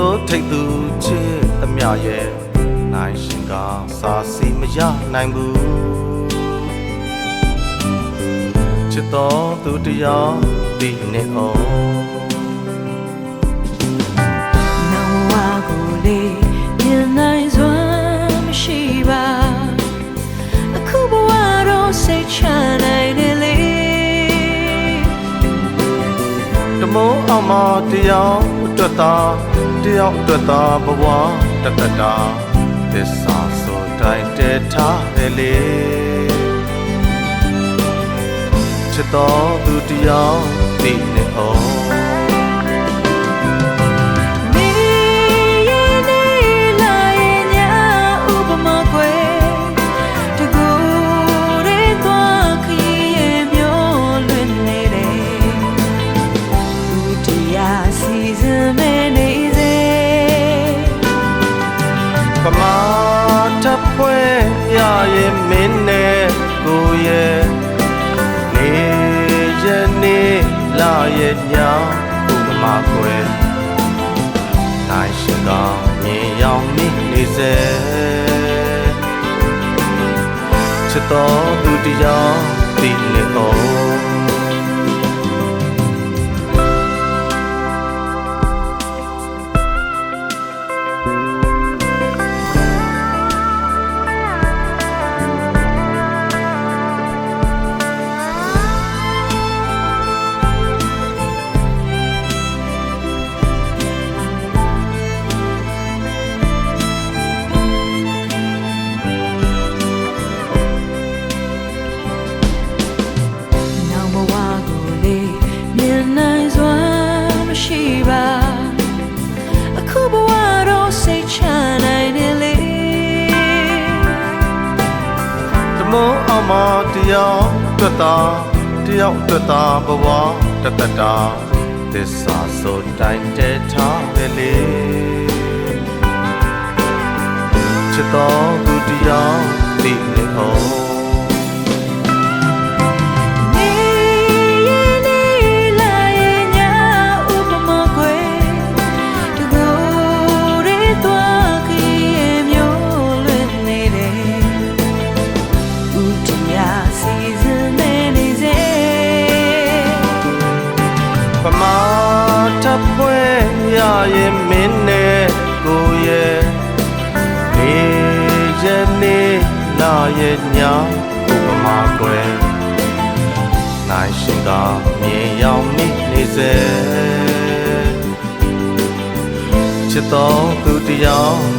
ဆိုးထိတ်သူချစ်သမျှရဲ့နိုင်ရှင်ကစာစီမရနိုင်ဘူးချစ်တော်သူတရားဒီနေအောင်နောင်ဝါကိုလေးမြင်နိုင်စွမ်းမရှိပါအခုဘဝတော့စိတ်ချနိုင်တယ်လေတမိုးအောင်မတရားအတွက်သာ တရားအတွက်သာဘဝတတတာသစ္စာဆိုတိုင်းတည်ထားတယ်လေချစ်တော်သူတရားဒီနေအောင် ရဲ့ညာဥပမာကွယ်နိုင်ရှင်ကမြင်ရောက်မိနေစေချစ်တော်သူတရားဒီနေအော မ်းမရှိပါအခုဘဝတော့စိတ်ချနိုင်တယ်လေတမိုးအောင်မတရားအတွက်သာတရားအတွက်သာဘဝတတတာသစ္စာဆိုတိုင်းတည်ထားတယ်လေချစ်တော်သူတရားဒီနေအော ရရဲ့မင်းနဲ့ကိုရဲ့နေရနေလာရဲ့ညာဥပမာကွယ်နိုင်ရှင်ကမြင်ရောက်မိနေစေချစ်တော်သူတရားဒီနေအောင်